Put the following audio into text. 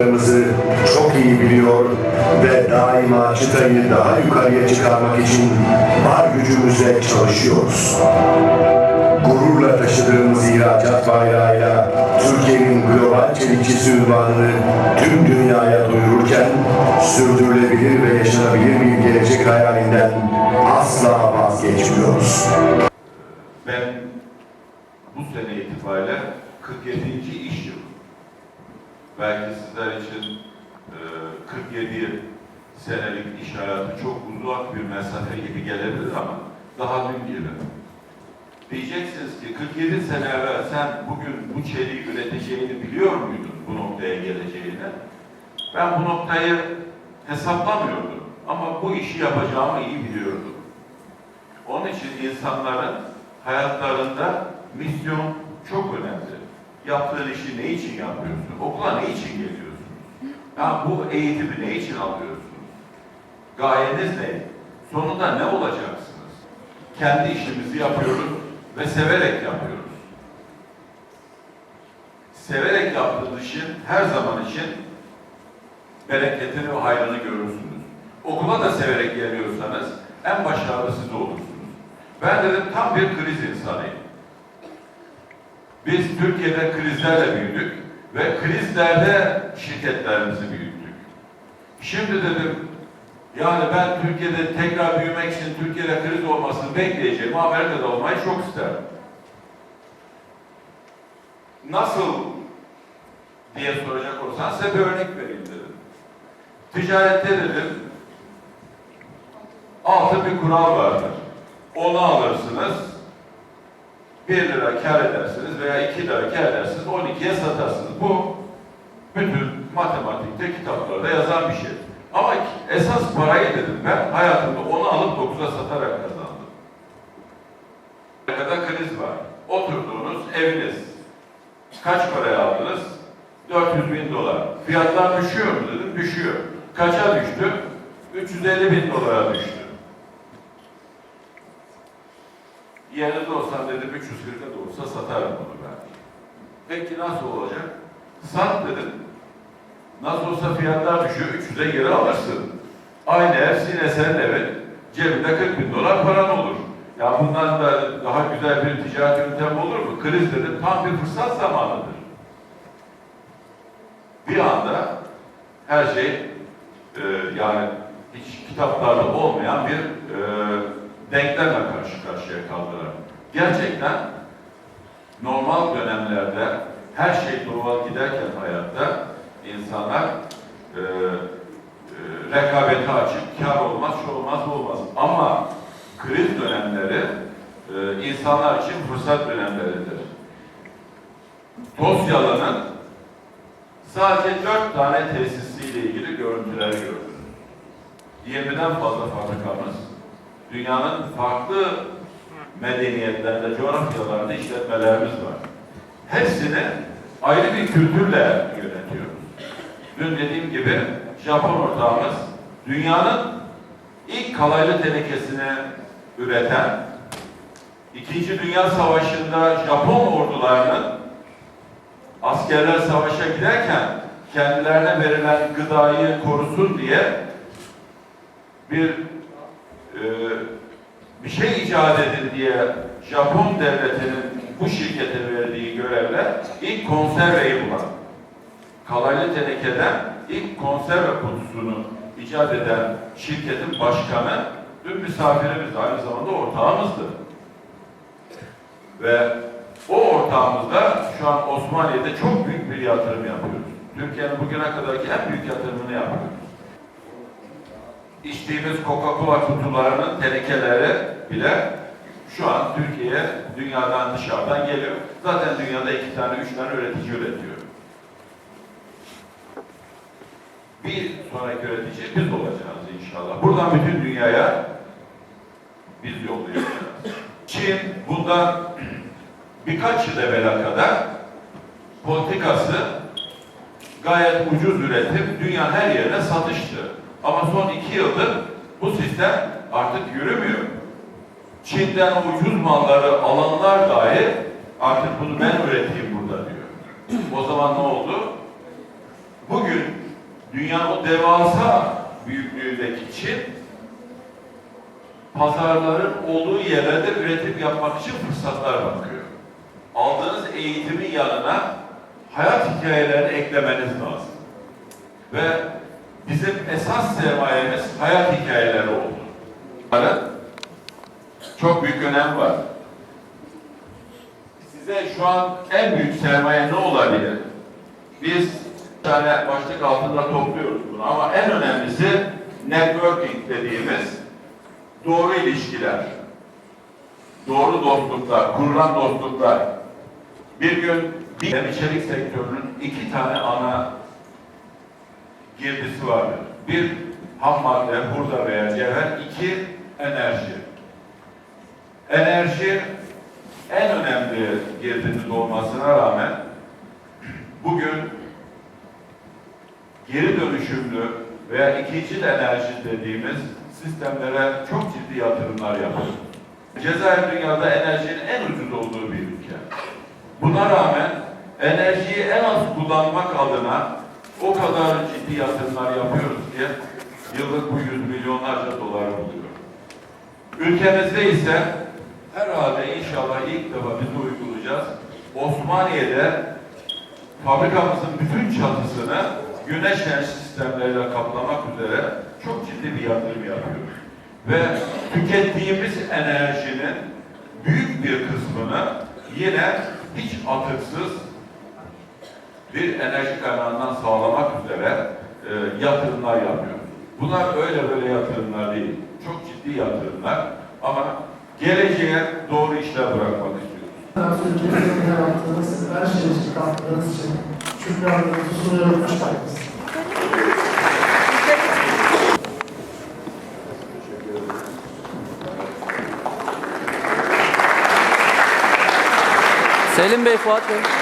Yaptıklarımızı çok iyi biliyor ve daima çıtayı daha yukarıya çıkarmak için var gücümüzle çalışıyoruz. Gururla taşıdığımız ihracat bayrağıyla Türkiye'nin global çelikçisi ünvanını tüm dünyaya duyururken sürdürülebilir ve yaşanabilir bir gelecek hayalinden asla vazgeçmiyoruz. Ben bu sene itibariyle 47. iş yılım. Belki sizler için e, 47 senelik iş hayatı çok uzak bir mesafe gibi gelebilir ama daha dün gibi. Diyeceksiniz ki 47 sene evvel sen bugün bu çeliği üreteceğini biliyor muydun bu noktaya geleceğini? Ben bu noktayı hesaplamıyordum ama bu işi yapacağımı iyi biliyordum. Onun için insanların hayatlarında misyon çok önemli. Yaptığın işi ne için yapıyorsun? Okula ne için geliyorsun? Ya bu eğitimi ne için alıyorsunuz? Gayeniz ne? Sonunda ne olacaksınız? Kendi işimizi yapıyoruz ve severek yapıyoruz. Severek yaptığınız işin her zaman için bereketini ve hayrını görürsünüz. Okula da severek geliyorsanız en başarılı siz olursunuz. Ben dedim tam bir kriz insanıyım. Biz Türkiye'de krizlerle büyüdük ve krizlerde şirketlerimizi büyüttük. Şimdi dedim yani ben Türkiye'de tekrar büyümek için Türkiye'de kriz olmasını bekleyeceğim. Amerika'da olmayı çok isterim. Nasıl diye soracak olursan size bir örnek vereyim dedim. Ticarette dedim altı bir kural vardır. Onu alırsınız, 1 lira kar edersiniz veya 2 lira kar edersiniz, 12'ye satarsınız. Bu bütün matematikte kitaplarda yazan bir şey. Ama esas parayı dedim ben hayatımda onu alıp 9'a satarak kazandım. Arkada kriz var. Oturduğunuz eviniz. Kaç paraya aldınız? 400 bin dolar. Fiyatlar düşüyor mu dedim? Düşüyor. Kaça düştü? 350 bin dolara düştü. Yerinizde olsam dedim 340'a da olsa satarım bunu ben. Peki nasıl olacak? Sat dedim. Nasıl olsa fiyatlar düşüyor, 300'e geri alırsın. Aynı ev yine senin evin. Cebinde 40 bin dolar paran olur. Ya bundan da daha güzel bir ticaret yöntemi olur mu? Kriz dedim, tam bir fırsat zamanıdır. Bir anda her şey e, yani hiç kitaplarda olmayan bir e, denklemle karşı karşıya kaldılar. Gerçekten normal dönemlerde her şey doğal giderken hayatta insanlar e, e, rekabete açık, kar olmaz, şu olmaz, bu olmaz. Ama kriz dönemleri e, insanlar için fırsat dönemleridir. Tosyalı'nın sadece dört tane tesisiyle ilgili görüntüler gördüm. 20'den fazla fabrikamız, dünyanın farklı medeniyetlerinde, coğrafyalarında işletmelerimiz var. Hepsini ayrı bir kültürle yönetiyoruz. Dün dediğim gibi Japon ortağımız dünyanın ilk kalaylı tenekesini üreten, İkinci Dünya Savaşı'nda Japon ordularının askerler savaşa giderken kendilerine verilen gıdayı korusun diye bir e, bir şey icat edin diye Japon devletinin bu şirkete verdiği görevle ilk konserveyi bulan, kalaylı tenekeden ilk konserve kutusunu icat eden şirketin başkanı dün misafirimiz aynı zamanda ortağımızdı. Ve o ortağımızda şu an Osmaniye'de çok büyük bir yatırım yapıyoruz. Türkiye'nin bugüne kadarki en büyük yatırımını yapıyoruz içtiğimiz Coca-Cola kutularının tenekeleri bile şu an Türkiye'ye dünyadan dışarıdan geliyor. Zaten dünyada iki tane, üç tane üretici üretiyor. Bir sonraki üretici biz olacağız inşallah. Buradan bütün dünyaya biz yollayacağız. Çin bundan birkaç yıl evvela kadar politikası gayet ucuz üretim dünyanın her yerine satıştı. Ama son iki yıldır bu sistem artık yürümüyor. Çin'den ucuz malları alanlar dahi artık bunu ben üreteyim burada diyor. O zaman ne oldu? bugün dünyanın o devasa büyüklüğündeki Çin pazarların olduğu yerlerde üretim yapmak için fırsatlar bakıyor. Aldığınız eğitimin yanına hayat hikayelerini eklemeniz lazım. Ve bizim esas sermayemiz hayat hikayeleri oldu. Bunların çok büyük önem var. Size şu an en büyük sermaye ne olabilir? Biz tane başlık altında topluyoruz bunu ama en önemlisi networking dediğimiz doğru ilişkiler, doğru dostluklar, kurulan dostluklar. Bir gün bir içerik sektörünün iki tane ana girdisi vardır. Bir ham madde, hurda veya cevher, iki enerji. Enerji en önemli girdiniz olmasına rağmen bugün geri dönüşümlü veya ikinci enerji dediğimiz sistemlere çok ciddi yatırımlar yapıyor. Cezayir dünyada enerjinin en ucuz olduğu bir ülke. Buna rağmen enerjiyi en az kullanmak adına o kadar ciddi yatırımlar yapıyoruz ki yıllık bu yüz milyonlarca dolar buluyor. Ülkemizde ise herhalde inşallah ilk defa biz uygulayacağız. Osmaniye'de fabrikamızın bütün çatısını güneş enerji sistemleriyle kaplamak üzere çok ciddi bir yatırım yapıyoruz. Ve tükettiğimiz enerjinin büyük bir kısmını yine hiç atıksız bir enerji kaynağından sağlamak üzere e, yatırımlar yapıyoruz. Bunlar öyle böyle yatırımlar değil. Çok ciddi yatırımlar ama geleceğe doğru işler bırakmak istiyoruz. Ülkemizin yarattığınız her şey için katkılarınız için şükranlarınızı sunuyorum. Geldiniz. Selim Bey, Fuat Bey.